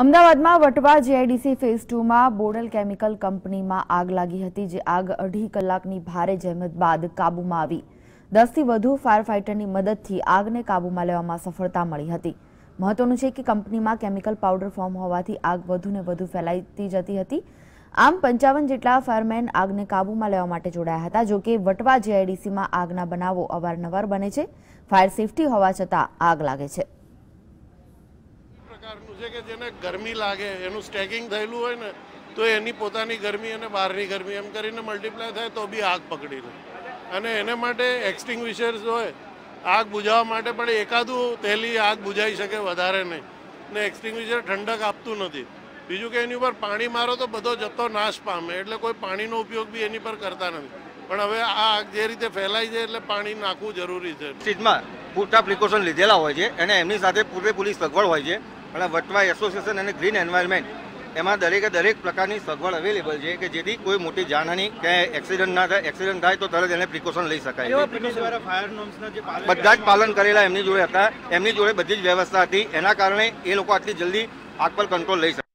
અમદાવાદમાં Vatva GIDC phase ટુમાં Bodal chemical કંપનીમાં આગ લાગી હતી, જે આગ અઢી કલાકની ભારે જહેમત બાદ કાબૂમાં આવી. દસથી વધુ ફાયર ફાઇટરની મદદથી આગને કાબૂમાં લેવામાં સફળતા મળી હતી. મહત્વનું છે કે કંપનીમાં કેમિકલ પાવડર ફોર્મ હોવાથી આગ વધુને વધુ ફેલાઈતી જતી હતી. આમ પંચાવન જેટલા ફાયરમેન આગને કાબૂમાં લેવા માટે જોડાયા હતા જોકે વટવા જીઆઈડીસીમાં આગના બનાવો અવારનવાર બને છે. ફાયર સેફટી હોવા છતાં આગ લાગે છે. પ્રકારનું છે કે જેને ગરમી લાગે, એનું સ્ટેકિંગ થયેલું હોય ને, તો એની પોતાની ગરમી અને બહારની ગરમી એમ કરીને મલ્ટીપ્લાય થાય તો બી આગ પકડી લે. અને એને માટે એક્સટિંગ્વિશર્સ હોય, આગ બુઝાવવા માટે પણ એકાદું તેલી આગ બુઝાઈ શકે વધારે નહીં. ને એક્સટિંગ્વિશર ઠંડક આપતું નથી. બીજું કે એની ઉપર પાણી મારો તો બધો જથ્થો નાશ પામે, એટલે કોઈ પાણીનો ઉપયોગ બી એની પર કરતા નથી. પણ હવે આ આગ જે રીતે ફેલાય છે એટલે પાણી નાખવું જરૂરી છે. ચીજમાં પૂરતા પ્રિકોશન લીધેલા હોય છે અને એમની સાથે પૂરેપૂરી સગવડ હોય છે. અને વટવા એસોસિએશન અને ગ્રીન એન્વાયરમેન્ટ એમાં દરેકે દરેક પ્રકારની સગવડ અવેલેબલ છે કે જેથી કોઈ મોટી જાનહાની કે એક્સિડન્ટ ના થાય એક્સિડન્ટ થાય તો તરત એને પ્રિકોશન લઈ શકાય. બધા જ પાલન કરેલા એમની જોડે હતા એમની જોડે બધી જ વ્યવસ્થા હતી. એના કારણે એ લોકો આટલી જલ્દી આગ પર કંટ્રોલ લઈ શકે